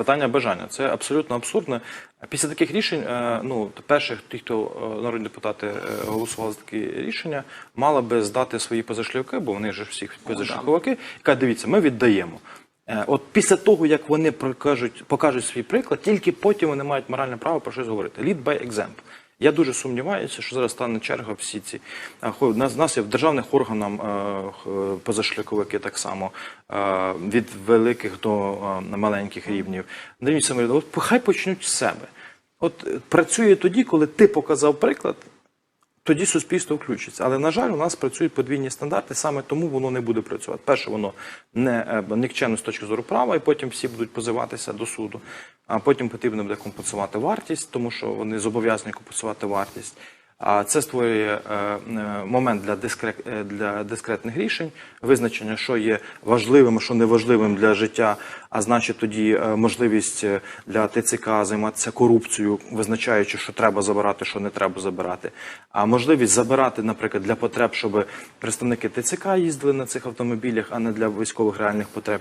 питання бажання. Це абсолютно абсурдно. Після таких рішень, е, ну перших ті, хто е, народні депутати е, голосували за такі рішення, мали би здати свої позашлюки, бо вони ж всіх позашляховики, кажуть, дивіться, ми віддаємо. От після того, як вони покажуть, покажуть свій приклад, тільки потім вони мають моральне право про щось говорити. Lead by example. Я дуже сумніваюся, що зараз стане черга всі ці. е, нас, нас є в державних органах е, х- так само, е, від великих до е, маленьких рівнів. Дивіться, от хай почнуть з себе. От е, працює тоді, коли ти показав приклад, тоді суспільство включиться. Але на жаль, у нас працюють подвійні стандарти, саме тому воно не буде працювати. Перше, воно не е, нікчемно з точки зору права, і потім всі будуть позиватися до суду. А потім потрібно буде компенсувати вартість, тому що вони зобов'язані компенсувати вартість. А це створює е, е, момент для, дискре, е, для дискретних рішень, визначення, що є важливим, що неважливим для життя. А значить, тоді можливість для ТЦК займатися корупцією, визначаючи, що треба забирати, що не треба забирати. А можливість забирати, наприклад, для потреб, щоб представники ТЦК їздили на цих автомобілях, а не для військових реальних потреб.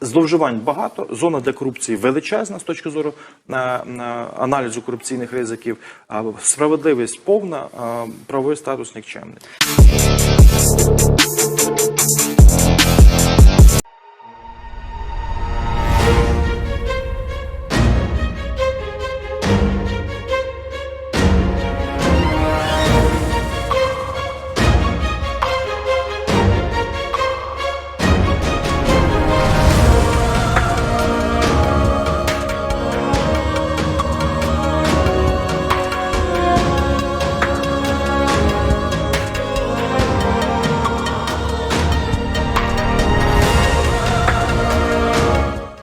Зловживань багато, зона для корупції величезна з точки зору на, на аналізу корупційних ризиків. Справедливість повна, правовий статус нікчемний.